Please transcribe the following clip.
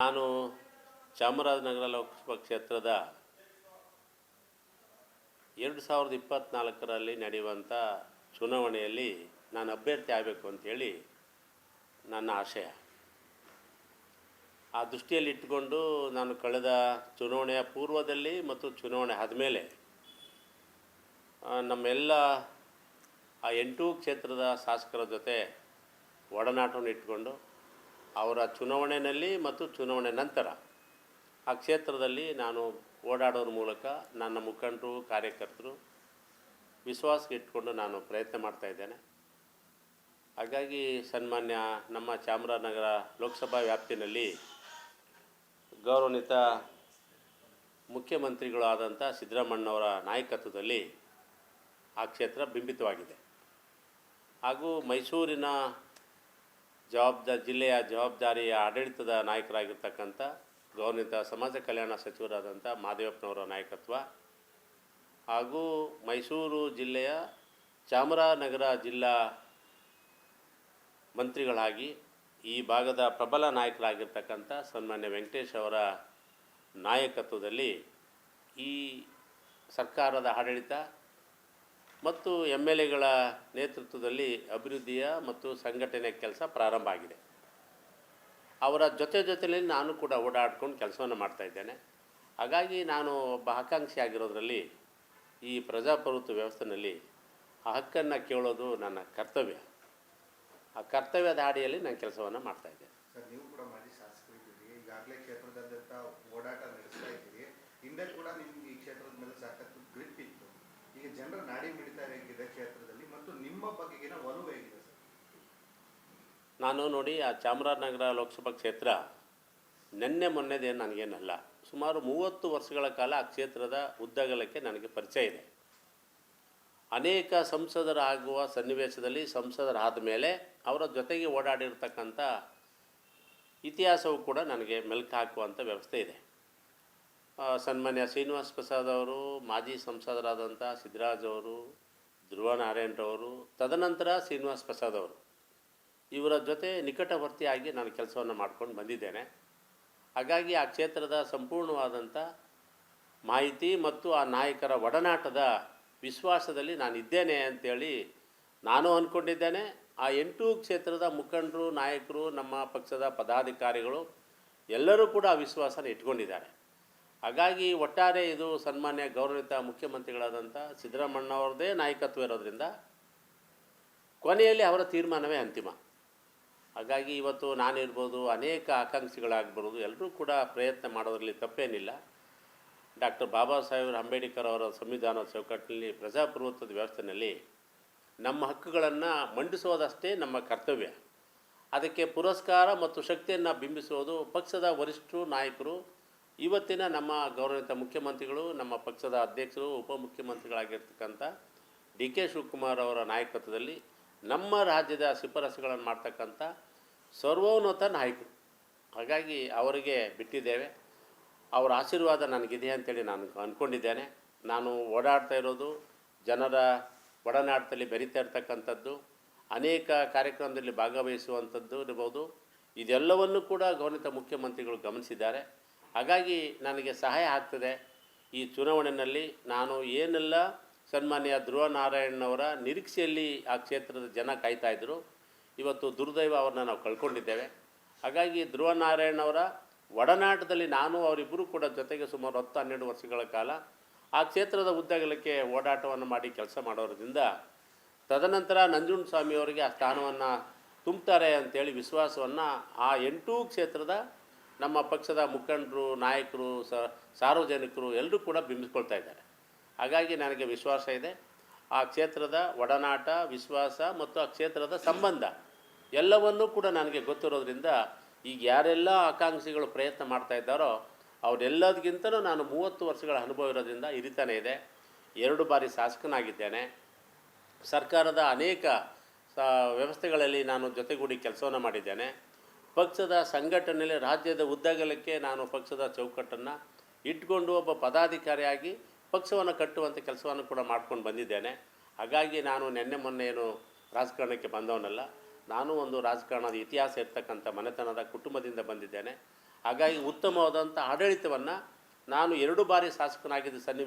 ನಾನು ಚಾಮರಾಜನಗರ ಲೋಕಸಭಾ ಕ್ಷೇತ್ರದ ಎರಡು ಸಾವಿರದ ಇಪ್ಪತ್ತ್ನಾಲ್ಕರಲ್ಲಿ ನಡೆಯುವಂಥ ಚುನಾವಣೆಯಲ್ಲಿ ನಾನು ಅಭ್ಯರ್ಥಿ ಆಗಬೇಕು ಅಂಥೇಳಿ ನನ್ನ ಆಶಯ. ಆ ದೃಷ್ಟಿಯಲ್ಲಿ ಇಟ್ಟುಕೊಂಡು ನಾನು ಕಳೆದ ಚುನಾವಣೆಯ ಪೂರ್ವದಲ್ಲಿ ಮತ್ತು ಚುನಾವಣೆ ಆದಮೇಲೆ ನಮ್ಮೆಲ್ಲ ಆ ಎಂಟು ಕ್ಷೇತ್ರದ ಶಾಸಕರ ಜೊತೆ ಒಡನಾಟವನ್ನು ಇಟ್ಕೊಂಡು ಅವರ ಚುನಾವಣೆಯಲ್ಲಿ ಮತ್ತು ಚುನಾವಣೆ ನಂತರ ಆ ಕ್ಷೇತ್ರದಲ್ಲಿ ನಾನು ಓಡಾಡೋದ್ರ ಮೂಲಕ ನನ್ನ ಮುಖಂಡರು, ಕಾರ್ಯಕರ್ತರು ವಿಶ್ವಾಸಕ್ಕೆ ಇಟ್ಕೊಂಡು ನಾನು ಪ್ರಯತ್ನ ಮಾಡ್ತಾ ಇದ್ದೇನೆ. ಹಾಗಾಗಿ ಸನ್ಮಾನ್ಯ ನಮ್ಮ ಚಾಮರಾಜನಗರ ಲೋಕಸಭಾ ವ್ಯಾಪ್ತಿನಲ್ಲಿ ಗೌರವಾನ್ವಿತ ಮುಖ್ಯಮಂತ್ರಿಗಳು ಆದಂಥ ಸಿದ್ದರಾಮಣ್ಣವರ ನಾಯಕತ್ವದಲ್ಲಿ ಆ ಕ್ಷೇತ್ರ ಬಿಂಬಿತವಾಗಿದೆ. ಹಾಗೂ ಮೈಸೂರಿನ ಜವಾಬ್ದಾರಿ ಜಿಲ್ಲೆಯ ಜವಾಬ್ದಾರಿಯ ಆಡಳಿತದ ನಾಯಕರಾಗಿರ್ತಕ್ಕಂಥ ಗೌರವಿತ ಸಮಾಜ ಕಲ್ಯಾಣ ಸಚಿವರಾದಂಥ ಮಾದೇವಪ್ಪನವರ ನಾಯಕತ್ವ ಹಾಗೂ ಮೈಸೂರು ಜಿಲ್ಲೆಯ ಚಾಮರಾಜನಗರ ಜಿಲ್ಲಾ ಮಂತ್ರಿಗಳಾಗಿ ಈ ಭಾಗದ ಪ್ರಬಲ ನಾಯಕರಾಗಿರ್ತಕ್ಕಂಥ ಸನ್ಮಾನ್ಯ ವೆಂಕಟೇಶ್ ಅವರ ನಾಯಕತ್ವದಲ್ಲಿ ಈ ಸರ್ಕಾರದ ಆಡಳಿತ ಮತ್ತು ಎಂ ಎಲ್ ಎಗಳ ನೇತೃತ್ವದಲ್ಲಿ ಅಭಿವೃದ್ಧಿಯ ಮತ್ತು ಸಂಘಟನೆ ಕೆಲಸ ಪ್ರಾರಂಭ ಆಗಿದೆ. ಅವರ ಜೊತೆ ಜೊತೆಯಲ್ಲಿ ನಾನು ಕೂಡ ಓಡಾಡ್ಕೊಂಡು ಕೆಲಸವನ್ನು ಮಾಡ್ತಾಯಿದ್ದೇನೆ ಹಾಗಾಗಿ ನಾನು ಒಬ್ಬ ಆಕಾಂಕ್ಷಿ ಆಗಿರೋದ್ರಲ್ಲಿ ಈ ಪ್ರಜಾಪ್ರಭುತ್ವ ವ್ಯವಸ್ಥೆಯಲ್ಲಿ ಆ ಹಕ್ಕನ್ನು ಕೇಳೋದು ನನ್ನ ಕರ್ತವ್ಯ. ಆ ಕರ್ತವ್ಯದ ಹಾಡಿಯಲ್ಲಿ ನಾನು ಕೆಲಸವನ್ನು ಮಾಡ್ತಾಯಿದ್ದೇನೆ ಸರ್ ನೀವು ಕೂಡ ಮಾಜಿ ಶಾಸಕರಿದ್ದೀರಿ ಈಗಾಗಲೇ ಕ್ಷೇತ್ರದಾದ್ಯಂತ ಓಡಾಟ ನಡೆಸ್ತಾ ಇದ್ದೀರಿ ಹಿಂದೆ ಕೂಡ ನಿಮ್ಗೆ ಈ ಕ್ಷೇತ್ರದ ಮೇಲೆ ಸಾಕಷ್ಟು ಗ್ರಿಪ್ ಇತ್ತು ಈಗ ಜನರ ನಾಡಿ ಮಿಡಿತ ಹೇಗಿದೆ ಕ್ಷೇತ್ರದಲ್ಲಿ ಮತ್ತು ನಿಮ್ಮ ಬಗೆಗಿನ ಒಲವು ಹೇಗಿದೆ ಸರ್ ನಾನು ನೋಡಿ ಆ ಚಾಮರಾಜನಗರ ಲೋಕಸಭಾ ಕ್ಷೇತ್ರ ನಿನ್ನೆ ಮೊನ್ನೆದೇನು ನನಗೇನಲ್ಲ. ಸುಮಾರು ಮೂವತ್ತು ವರ್ಷಗಳ ಕಾಲ ಆ ಕ್ಷೇತ್ರದ ಉದ್ದಗಲಕ್ಕೆ ನನಗೆ ಪರಿಚಯ ಇದೆ. ಅನೇಕ ಸಂಸದರಾಗುವ ಸನ್ನಿವೇಶದಲ್ಲಿ ಸಂಸದರಾದ ಮೇಲೆ ಅವರ ಜೊತೆಗೆ ಓಡಾಡಿರ್ತಕ್ಕಂಥ ಇತಿಹಾಸವು ಕೂಡ ನನಗೆ ಮೆಲ್ಕು ಹಾಕುವಂಥ ವ್ಯವಸ್ಥೆ ಇದೆ. ಸನ್ಮಾನ್ಯ ಶ್ರೀನಿವಾಸ್ ಪ್ರಸಾದ್ ಅವರು, ಮಾಜಿ ಸಂಸದರಾದಂಥ ಸಿದ್ದರಾಜ್ ಅವರು ಧ್ರುವ ನಾರಾಯಣರವರು ತದನಂತರ ಶ್ರೀನಿವಾಸ್ ಪ್ರಸಾದ್ ಅವರು. ಇವರ ಜೊತೆ ನಿಕಟವರ್ತಿಯಾಗಿ ನಾನು ಕೆಲಸವನ್ನು ಮಾಡ್ಕೊಂಡು ಬಂದಿದ್ದೇನೆ. ಹಾಗಾಗಿ ಆ ಕ್ಷೇತ್ರದ ಸಂಪೂರ್ಣವಾದಂಥ ಮಾಹಿತಿ ಮತ್ತು ಆ ನಾಯಕರ ಒಡನಾಟದ ವಿಶ್ವಾಸದಲ್ಲಿ ನಾನು ಇದ್ದೇನೆ ಅಂತೇಳಿ ನಾನು ಅಂದ್ಕೊಂಡಿದ್ದೇನೆ. ಆ ಎಂಟು ಕ್ಷೇತ್ರದ ಮುಖಂಡರು, ನಾಯಕರು, ನಮ್ಮ ಪಕ್ಷದ ಪದಾಧಿಕಾರಿಗಳು ಎಲ್ಲರೂ ಕೂಡ ಆ ವಿಶ್ವಾಸನ ಇಟ್ಕೊಂಡಿದ್ದಾರೆ. ಹಾಗಾಗಿ ಒಟ್ಟಾರೆ ಇದು ಸನ್ಮಾನ್ಯ ಗೌರವಿತ ಮುಖ್ಯಮಂತ್ರಿಗಳಾದಂಥ ಸಿದ್ದರಾಮಣ್ಣವ್ರದ್ದೇ ನಾಯಕತ್ವ ಇರೋದ್ರಿಂದ ಕೊನೆಯಲ್ಲಿ ಅವರ ತೀರ್ಮಾನವೇ ಅಂತಿಮ. ಹಾಗಾಗಿ ಇವತ್ತು ನಾನಿರ್ಬೋದು, ಅನೇಕ ಆಕಾಂಕ್ಷಿಗಳಾಗ್ಬೋದು, ಎಲ್ಲರೂ ಕೂಡ ಪ್ರಯತ್ನ ಮಾಡೋದರಲ್ಲಿ ತಪ್ಪೇನಿಲ್ಲ. ಡಾಕ್ಟರ್ ಬಾಬಾ ಸಾಹೇಬ್ ಅಂಬೇಡ್ಕರ್ ಅವರ ಸಂವಿಧಾನದ ಚೌಕಟ್ಟಿನಲ್ಲಿ, ಪ್ರಜಾಪ್ರಭುತ್ವದ ವ್ಯವಸ್ಥೆಯಲ್ಲಿ ನಮ್ಮ ಹಕ್ಕುಗಳನ್ನು ಮಂಡಿಸುವುದಷ್ಟೇ ನಮ್ಮ ಕರ್ತವ್ಯ. ಅದಕ್ಕೆ ಪುರಸ್ಕಾರ ಮತ್ತು ಶಕ್ತಿಯನ್ನು ಬಿಂಬಿಸುವುದು ಪಕ್ಷದ ವರಿಷ್ಠರು, ನಾಯಕರು, ಇವತ್ತಿನ ನಮ್ಮ ಗೌರವಿತ ಮುಖ್ಯಮಂತ್ರಿಗಳು, ನಮ್ಮ ಪಕ್ಷದ ಅಧ್ಯಕ್ಷರು, ಉಪಮುಖ್ಯಮಂತ್ರಿಗಳಾಗಿರ್ತಕ್ಕಂಥ ಡಿ ಕೆ ಶಿವಕುಮಾರ್ ಅವರ ನಾಯಕತ್ವದಲ್ಲಿ ನಮ್ಮ ರಾಜ್ಯದ ಶಿಫಾರಸುಗಳನ್ನು ಮಾಡ್ತಕ್ಕಂಥ ಸರ್ವೋನ್ನತ ನಾಯಕರು ಹಾಗಾಗಿ ಅವರಿಗೆ ಬಿಟ್ಟಿದ್ದೇವೆ. ಅವರ ಆಶೀರ್ವಾದ ನನಗಿದೆ ಅಂತೇಳಿ ನಾನು ಅಂದ್ಕೊಂಡಿದ್ದೇನೆ ನಾನು ಓಡಾಡ್ತಾ ಇರೋದು, ಜನರ ಒಡನಾಟದಲ್ಲಿ ಬೆರಿತಾ ಇರ್ತಕ್ಕಂಥದ್ದು, ಅನೇಕ ಕಾರ್ಯಕ್ರಮದಲ್ಲಿ ಭಾಗವಹಿಸುವಂಥದ್ದು ಇರ್ಬೋದು ಇದೆಲ್ಲವನ್ನು ಕೂಡ ಗೌರವಿತ ಮುಖ್ಯಮಂತ್ರಿಗಳು ಗಮನಿಸಿದ್ದಾರೆ. ಹಾಗಾಗಿ ನನಗೆ ಸಹಾಯ ಆಗ್ತದೆ. ಈ ಚುನಾವಣೆಯಲ್ಲಿ ನಾನು ಏನೆಲ್ಲ ಸನ್ಮಾನ್ಯ ಧ್ರುವ ನಾರಾಯಣನವರ ನಿರೀಕ್ಷೆಯಲ್ಲಿ ಆ ಕ್ಷೇತ್ರದ ಜನ ಕಾಯ್ತಾಯಿದ್ರು ಇವತ್ತು ದುರ್ದೈವ ಅವ್ರನ್ನ ನಾವು ಕಳ್ಕೊಂಡಿದ್ದೇವೆ. ಹಾಗಾಗಿ ಧ್ರುವ ನಾರಾಯಣವರ ಒಡನಾಟದಲ್ಲಿ ನಾನು ಅವರಿಬ್ಬರು ಕೂಡ ಜೊತೆಗೆ ಸುಮಾರು ಹತ್ತು ಹನ್ನೆರಡು ವರ್ಷಗಳ ಕಾಲ ಆ ಕ್ಷೇತ್ರದ ಉದ್ದಗಲಕ್ಕೆ ಓಡಾಟವನ್ನು ಮಾಡಿ ಕೆಲಸ ಮಾಡೋದ್ರಿಂದ ತದನಂತರ ನಂಜುಂಡಸ್ವಾಮಿಯವರಿಗೆ ಆ ಸ್ಥಾನವನ್ನು ತುಂಬ್ತಾರೆ ಅಂತೇಳಿ ವಿಶ್ವಾಸವನ್ನು ಆ ಎಂಟೂ ಕ್ಷೇತ್ರದ ನಮ್ಮ ಪಕ್ಷದ ಮುಖಂಡರು, ನಾಯಕರು ಸಾರ್ವಜನಿಕರು ಎಲ್ಲರೂ ಕೂಡ ಬಿಂಬಿಸ್ಕೊಳ್ತಾ ಇದ್ದಾರೆ. ಹಾಗಾಗಿ ನನಗೆ ವಿಶ್ವಾಸ ಇದೆ. ಆ ಕ್ಷೇತ್ರದ ಒಡನಾಟ, ವಿಶ್ವಾಸ ಮತ್ತು ಆ ಕ್ಷೇತ್ರದ ಸಂಬಂಧ ಎಲ್ಲವನ್ನೂ ಕೂಡ ನನಗೆ ಗೊತ್ತಿರೋದ್ರಿಂದ ಈಗ ಯಾರೆಲ್ಲ ಆಕಾಂಕ್ಷಿಗಳು ಪ್ರಯತ್ನ ಮಾಡ್ತಾ ಇದ್ದಾರೋ ಅವರೆಲ್ಲದಕ್ಕಿಂತಲೂ ನಾನು ಮೂವತ್ತು ವರ್ಷಗಳ ಅನುಭವ ಇರೋದ್ರಿಂದ ಹಿರಿತಾನೇ ಇದೆ. ಎರಡು ಬಾರಿ ಶಾಸಕನಾಗಿದ್ದೇನೆ. ಸರ್ಕಾರದ ಅನೇಕ ವ್ಯವಸ್ಥೆಗಳಲ್ಲಿ ನಾನು ಜೊತೆಗೂಡಿ ಕೆಲಸವನ್ನು ಮಾಡಿದ್ದೇನೆ. ಪಕ್ಷದ ಸಂಘಟನೆಯಲ್ಲಿ ರಾಜ್ಯದ ಉದ್ದಗಲಕ್ಕೆ ನಾನು ಪಕ್ಷದ ಚೌಕಟ್ಟನ್ನು ಇಟ್ಕೊಂಡು ಒಬ್ಬ ಪದಾಧಿಕಾರಿಯಾಗಿ ಪಕ್ಷವನ್ನು ಕಟ್ಟುವಂಥ ಕೆಲಸವನ್ನು ಕೂಡ ಮಾಡ್ಕೊಂಡು ಬಂದಿದ್ದೇನೆ. ಹಾಗಾಗಿ ನಾನು ನಿನ್ನೆ ಮೊನ್ನೆ ಏನು ರಾಜಕಾರಣಕ್ಕೆ ಬಂದವನಲ್ಲ. ನಾನು ಒಂದು ರಾಜಕಾರಣದ ಇತಿಹಾಸ ಇರ್ತಕ್ಕಂಥ ಮನೆತನದ ಕುಟುಂಬದಿಂದ ಬಂದಿದ್ದೇನೆ. ಹಾಗಾಗಿ ಉತ್ತಮವಾದಂಥ ಆಡಳಿತವನ್ನು ನಾನು ಎರಡು ಬಾರಿ ಶಾಸಕನಾಗಿದ್ದ ಸನ್ನಿವೇಶ